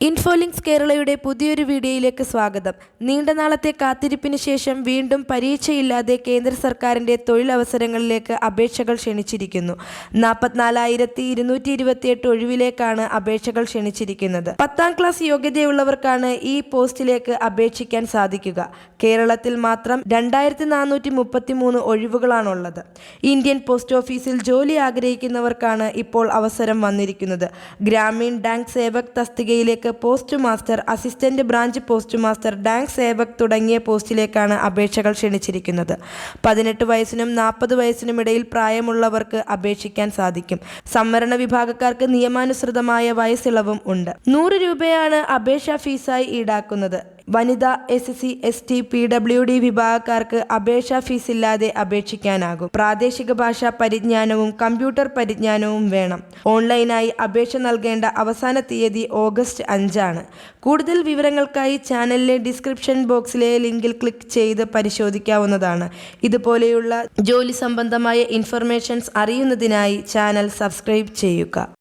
ഇൻഫോലിങ്സ് കേരളയുടെ പുതിയൊരു വീഡിയോയിലേക്ക് സ്വാഗതം. നീണ്ട നാളത്തെ കാത്തിരിപ്പിന് ശേഷം വീണ്ടും പരീക്ഷയില്ലാതെ കേന്ദ്ര സർക്കാരിന്റെ തൊഴിലവസരങ്ങളിലേക്ക് അപേക്ഷകൾ ക്ഷണിച്ചിരിക്കുന്നു. നാൽപ്പത്തിനാലായിരത്തി ഇരുന്നൂറ്റി ഇരുപത്തിയെട്ട് ഒഴിവിലേക്കാണ് അപേക്ഷകൾ ക്ഷണിച്ചിരിക്കുന്നത്. പത്താം ക്ലാസ് യോഗ്യതയുള്ളവർക്കാണ് ഈ പോസ്റ്റിലേക്ക് അപേക്ഷിക്കാൻ സാധിക്കുക. കേരളത്തിൽ മാത്രം രണ്ടായിരത്തി നാനൂറ്റി മുപ്പത്തി മൂന്ന് ഒഴിവുകളാണുള്ളത്. ഇന്ത്യൻ പോസ്റ്റ് ഓഫീസിൽ ജോലി ആഗ്രഹിക്കുന്നവർക്കാണ് ഇപ്പോൾ അവസരം വന്നിരിക്കുന്നത്. ഗ്രാമീൺ ബാങ്ക് സേവക് തസ്തികയിലേക്ക് post master assistant branch post master bank Sevak തുടങ്ങിയ പോസ്റ്റിലേക്കാണ് അപേക്ഷകൾ ക്ഷണിച്ചിരിക്കുന്നത്. പതിനെട്ട് വയസ്സിനും നാൽപ്പത് വയസ്സിനും ഇടയിൽ പ്രായമുള്ളവർക്ക് അപേക്ഷിക്കാൻ സാധിക്കും. സംവരണ വിഭാഗക്കാർക്ക് നിയമാനുസൃതമായ വയസ്സിളവും ഉണ്ട്. നൂറ് രൂപയാണ് അപേക്ഷാ ഫീസായി ഈടാക്കുന്നത്. വനിത S C S T P W D വിഭാഗക്കാർക്ക് അപേക്ഷാ ഫീസ് ഇല്ലാതെ അപേക്ഷിക്കാനാകും. പ്രാദേശിക ഭാഷാ പരിജ്ഞാനവും കമ്പ്യൂട്ടർ പരിജ്ഞാനവും വേണം. ഓൺലൈനായി അപേക്ഷ നൽകേണ്ട അവസാന തീയതി ഓഗസ്റ്റ് അഞ്ചാണ്. കൂടുതൽ വിവരങ്ങൾക്കായി ചാനലിലെ ഡിസ്ക്രിപ്ഷൻ ബോക്സിലെ ലിങ്കിൽ ക്ലിക്ക് ചെയ്ത് പരിശോധിക്കാവുന്നതാണ്. ഇതുപോലെയുള്ള ജോലി സംബന്ധമായ ഇൻഫർമേഷൻസ് അറിയുന്നതിനായി ചാനൽ സബ്സ്ക്രൈബ് ചെയ്യുക.